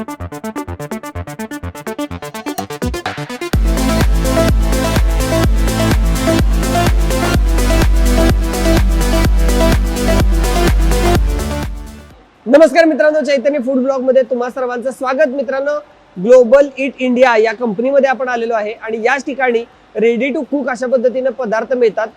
नमस्कार मित्रांनो चैतन्य फूड ब्लॉगमध्ये तुम्हा सर्वांचं स्वागत. मित्रांनो ग्लोबल इट इंडिया या कंपनीमध्ये आपण आलेलो आहे आणि याच ठिकाणी रेडी टू कुक अशा पद्धतीने पदार्थ मिळतात.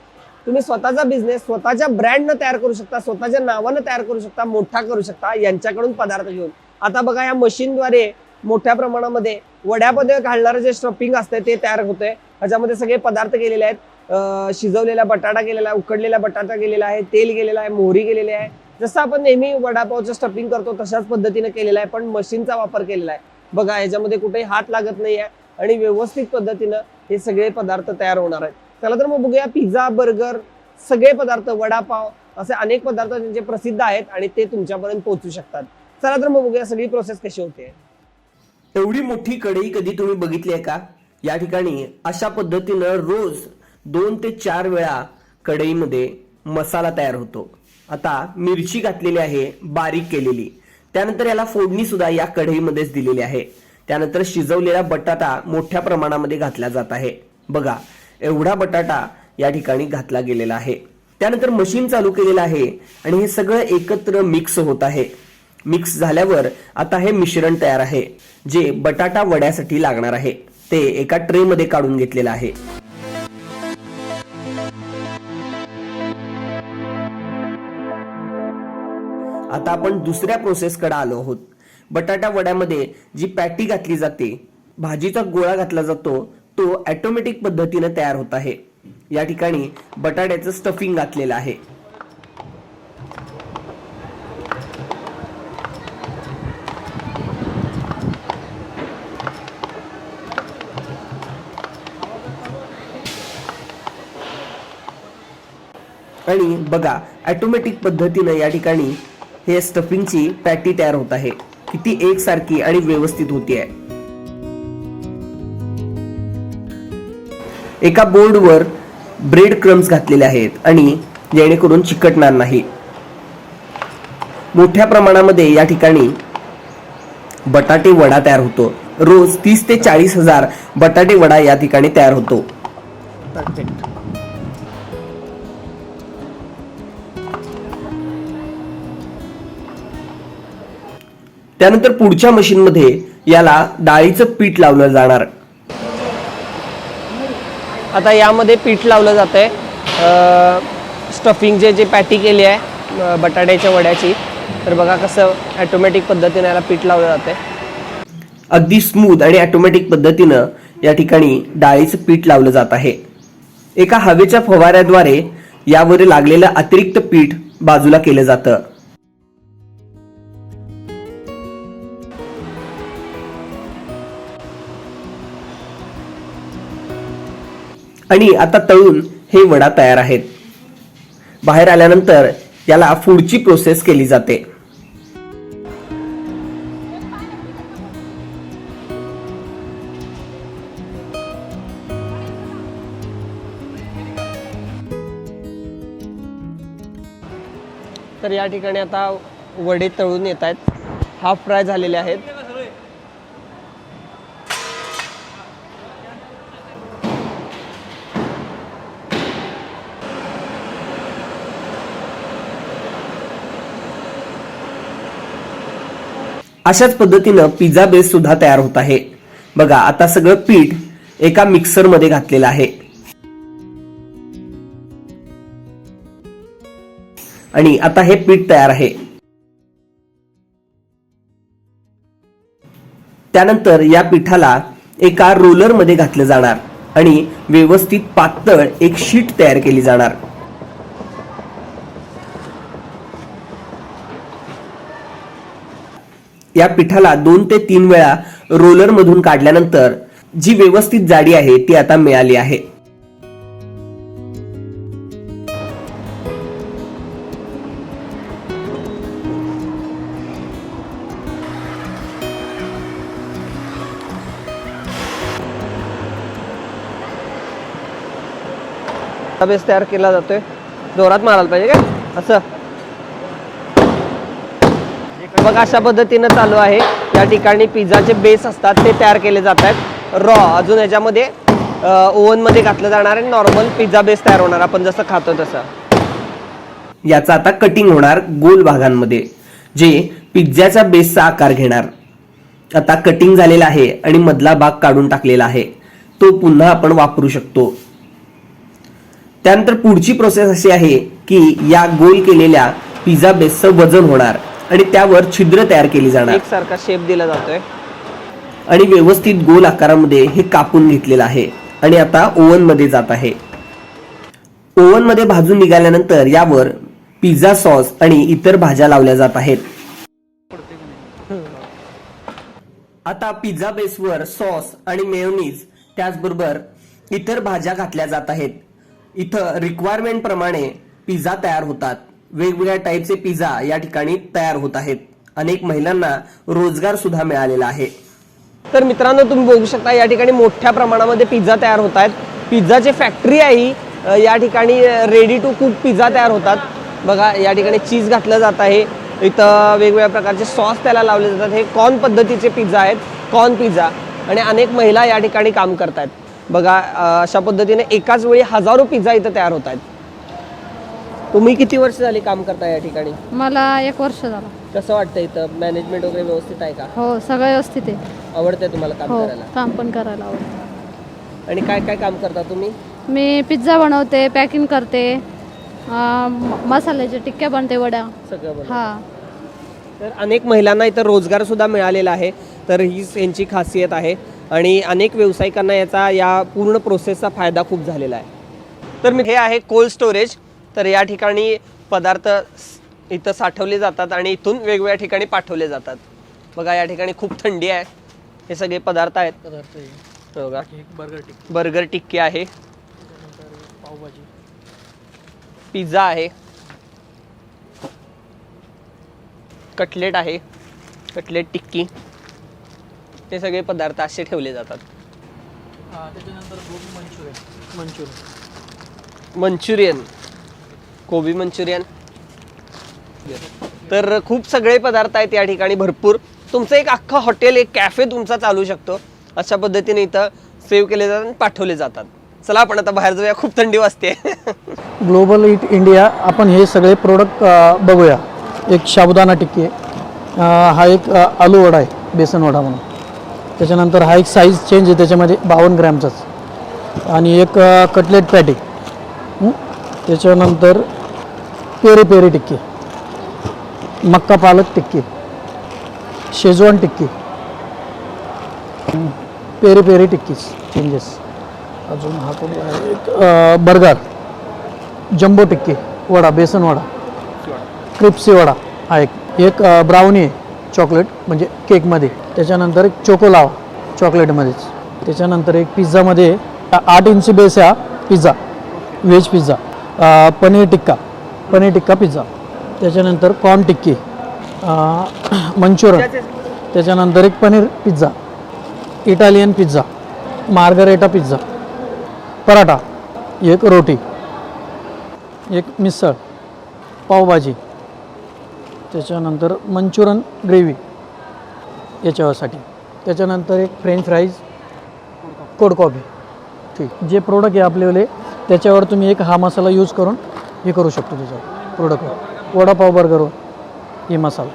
तुम्ही स्वतःचा बिझनेस स्वतःच्या ब्रँडनं तयार करू शकता स्वतःच्या नावानं तयार करू शकता मोठा करू शकता यांच्याकडून पदार्थ घेऊन. आता बघा या मशीनद्वारे मोठ्या प्रमाणामध्ये वड्यामध्ये घालणारं जे स्टफिंग असतं ते तयार होतंय. ह्याच्यामध्ये सगळे पदार्थ गेलेले आहेत. शिजवलेला बटाटा गेलेला आहे उकडलेला बटाटा गेलेला आहे तेल गेलेला आहे मोहरी गेलेली आहे. जसं आपण नेहमी वडापावचं स्टफिंग करतो तशाच पद्धतीने केलेलं आहे पण मशीनचा वापर केलेला आहे. बघा याच्यामध्ये कुठेही हात लागत नाही आहे आणि व्यवस्थित पद्धतीनं हे सगळे पदार्थ तयार होणार आहेत. चला तर मग बघूया पिझ्झा बर्गर सगळे पदार्थ वडापाव असे अनेक पदार्थ त्यांचे प्रसिद्ध आहेत आणि ते तुमच्यापर्यंत पोहोचू शकतात. चला तर मग बघूया सगळी प्रोसेस कशी होते? एवढी मोठी कढई कधी तुम्ही बघितली आहे का? या ठिकाणी अशा पद्धतीनं रोज दोन ते चार वेळा कढईमध्ये मसाला तयार होतो. आता मिरची घातलेली आहे बारीक केलेली. त्यानंतर याला फोडणी सुद्धा या कढईमध्येच दिलेली आहे. त्यानंतर शिजवलेला बटाटा मोठ्या प्रमाणामध्ये घातला जात आहे. बघा एवढा बटाटा या ठिकाणी घातला गेलेला आहे. त्यानंतर मशीन चालू केलेलं आहे आणि हे सगळं एकत्र मिक्स होत आहे. मिक्स झाल्यावर आता हे मिश्रण तयार आहे जे बटाटा वड्यासाठी लागणार आहे. ते एका ट्रे मध्ये काढून घेतलेलं आहे. आता आपण दुसऱ्या प्रोसेस कडे आलो आहोत. बटाटा वड्यामध्ये जी पॅटी घातली जाते भाजीचा गोळा घातला जातो तो ऍटोमॅटिक पद्धतीने तयार होत आहे. या ठिकाणी बटाट्याचं स्टफिंग घातलेलं आहे. आणि बघा ऑटोमॅटिक पद्धतीनं या ठिकाणी हे स्टफिंगची पॅटी तयार होत आहे. किती एकसारखी आणि व्यवस्थित होती आहे. एका बोर्डवर ब्रेड क्रम्स घातलेले आहेत आणि जेणेकरून चिकटणार नाही. मोठ्या प्रमाणामध्ये या ठिकाणी बटाटे वडा तयार होतो. रोज तीस ते चाळीस हजार बटाटे वडा या ठिकाणी तयार होतो. त्यानंतर पुढच्या मशीनमध्ये याला डाळीचं पीठ लावलं जाणार. आता यामध्ये पीठ लावलं जात आहे स्टफिंग जे जे पॅटी केली आहे बटाट्याच्या वड्याची तर बघा कसं ॲटोमॅटिक पद्धतीने याला पीठ लावलं जाते अगदी स्मूथ आणि ऑटोमॅटिक पद्धतीनं या ठिकाणी डाळीचं पीठ लावलं जात आहे. एका हवेच्या फवाऱ्याद्वारे यावर लागलेलं अतिरिक्त पीठ बाजूला केलं जातं. आणि आता तळून हे वडा तयार आहेत. बाहेर आल्यानंतर याला पुढची प्रोसेस केली जाते. तर या ठिकाणी आता वडे तळून येत आहेत. हाफ फ्राय झालेले आहेत. अशाच पद्धतीनं पिझ्झा बेस सुद्धा तयार होत आहे. बघा आता सगळं पीठ एका मिक्सरमध्ये घातलेलं आहे. आणि आता हे पीठ तयार आहे. त्यानंतर या पिठाला एका रोलरमध्ये घातलं जाणार आणि व्यवस्थित पातळ एक शीट तयार केली जाणार. या पिठाला दोन ते तीन वेळा रोलर मधून काढल्यानंतर जी व्यवस्थित जाडी आहे ती आता मिळाली आहे. बेस तयार केला जातोय. जोरात मारायला पाहिजे का? असं. मग अशा पद्धतीनं चालू आहे. या ठिकाणी पिझ्झाचे बेस असतात ते तयार केले जात आहेत. रॉ अजून याच्यामध्ये ओव्हनमध्ये घातलं जाणार आहे. नॉर्मल पिझ्झा बेस तयार होणार आपण जसं खातो तसं. याचा आता कटिंग होणार गोल भागांमध्ये जे पिझ्झ्याचा बेसचा आकार घेणार. आता कटिंग झालेला आहे आणि मधला भाग काढून टाकलेला आहे. तो पुन्हा आपण वापरू शकतो. त्यानंतर पुढची प्रोसेस अशी आहे की या गोल केलेल्या पिझ्झा बेसचं वजन होणार आणि त्यावर छिद्र तयार केली जाणार. एक सारखा शेप दिला जातोय. आणि व्यवस्थित गोल आकारामध्ये हे कापून घेतलेलं आहे. आणि आता ओव्हनमध्ये जात आहे. ओव्हनमध्ये भाजून निघाल्यानंतर यावर पिझ्झा सॉस आणि इतर भाज्या लावल्या जात आहेत. आता पिझ्झा बेसवर सॉस आणि मेयोनीज त्याचबरोबर इतर भाज्या घातल्या जात आहेत. इथं रिक्वायरमेंट प्रमाणे पिझ्झा तयार होतात. वेगवेगळ्या टाईपचे पिझ्झा या ठिकाणी तयार होत आहेत. अनेक महिलांना रोजगार सुद्धा मिळालेला आहे. तर मित्रांनो तुम्ही बघू शकता या ठिकाणी मोठ्या प्रमाणामध्ये पिझ्झा तयार होत आहेत. पिझ्झाची फॅक्टरी आहे ही. या ठिकाणी रेडी टू कुक पिझ्झा तयार होतात. बघा या ठिकाणी चीज घातलं जात आहे. इथं वेगवेगळ्या प्रकारचे सॉस त्याला लावले जातात. हे कॉर्न पद्धतीचे पिझ्झा आहेत. कॉर्न पिझ्झा आणि अनेक महिला या ठिकाणी काम करतायत. बघा अशा पद्धतीने एकाच वेळी हजारो पिझ्झा इथं तयार होत आहेत. तुम्ही किती वर्ष झाली काम करता या ठिकाणी? मला एक वर्ष झालं. कसं वाटतं इथं? मॅनेजमेंट वगैरे व्यवस्थित आहे का? हो सगळं व्यवस्थित आहे. आवडतंय तुम्हाला काम हो करायला? काम पण करायला आवडतं. आणि काय काय काम करता तुम्ही? मी पिझ्झा बनवते पॅकिंग करते अं, म- मसाल्याच्या टिक्क्या बनते वड्या. सगळं. हा. तर अनेक महिलांना इथं रोजगार सुद्धा मिळालेला आहे तर ही यांची खासियत आहे. आणि अनेक व्यावसायिकांना याचा या पूर्ण प्रोसेसचा फायदा खूप झालेला आहे. तर मी हे आहे कोल्ड स्टोरेज तर या ठिकाणी पदार्थ इथं साठवले जातात आणि इथून वेगवेगळ्या ठिकाणी पाठवले जातात. बघा या ठिकाणी खूप थंडी आहे. हे सगळे पदार्थ आहेत. पदार्थ हे बघा बर्गर टिक्की. बर्गर टिक्की आहे. पावभाजी. पिझ्झा आहे. कटलेट आहे. कटलेट टिक्की. हे सगळे पदार्थ असे ठेवले जातात. त्याच्यानंतर मंचुरियन. मंचुरियन. कोबी मंचुरियन. तर खूप सगळे पदार्थ आहेत या ठिकाणी भरपूर. तुमचं एक अख्खं हॉटेल एक कॅफे तुमचा चालू शकतो. अशा पद्धतीने इथं सेव्ह केले जातात आणि पाठवले जातात. चला आपण आता बाहेर जाऊया. खूप थंडी वाजते. ग्लोबल इट इंडिया आपण हे सगळे प्रोडक्ट बघूया. एक साबुदाणा टिक्की हा एक आलू वडा आहे बेसन वडा म्हणून. त्याच्यानंतर हा एक साईज चेंज आहे त्याच्यामध्ये बावन्न ग्रॅमचाच. आणि एक कटलेट पॅटी त्याच्यानंतर पेरी पेरी टिक्की मक्का पालक tikki Schezwan tikki peri peri टिक्कीच changes अजून हा कोण आहे? एक बर्गर जम्बो टिक्की वडा बेसन वडा क्रिप्सी वडा हा एक. एक अ, ब्राउनी आहे चॉकलेट म्हणजे केकमध्ये. त्याच्यानंतर एक चोको लावा चॉकलेटमध्येच. त्याच्यानंतर एक पिझ्झामध्ये आ- आठ इंची बेस आहे हा pizza veg pizza. Paneer tikka. Paneer tikka pizza. त्याच्यानंतर कॉर्न टिक्की मंचुरियन त्याच्यानंतर एक paneer pizza Italian pizza margherita pizza paratha एक रोटी एक मिसळ पावभाजी त्याच्यानंतर मंचुरन ग्रेव्ही याच्यासाठी. त्याच्यानंतर एक फ्रेंच फ्राईज कोड कॉफी. ठीक. जे प्रोडक्ट आहे आपल्यावाले त्याच्यावर तुम्ही एक हा मसाला यूज करून हे करू शकतो त्याच्यावर प्रोडक्टवर वडापाव बर्गरवर हे मसाला.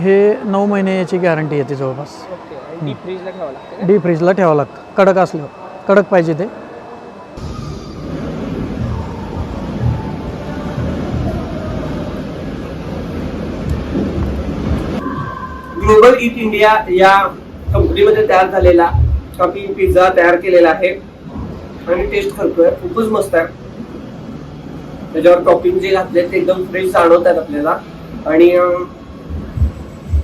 हे नऊ महिने याची गॅरंटी येते जवळपास. डीप फ्रीजला ठेवावं लागतं डीप फ्रीजला ठेवावं लागतं. कडक असल्यावर. कडक पाहिजे ते. ग्लोबल इट इंडिया या कंपनीमध्ये तयार झालेला कॉफी पिझ्झा तयार केलेला आहे. आणि टेस्ट करतोय खूपच मस्त आहे. त्याच्यावर टॉपिंग जे घातले ते एकदम फ्रेश जाणवतात आपल्याला. आणि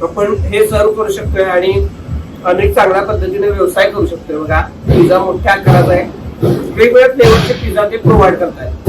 आपण हे सर्व करू शकतोय आणि अनेक चांगल्या पद्धतीने व्यवसाय करू शकतोय. बघा पिझ्झा मोठ्या आकाराचा आहे. वेगवेगळ्या फ्लेवरचे पिझ्झा ते प्रोव्हाइड करतायत.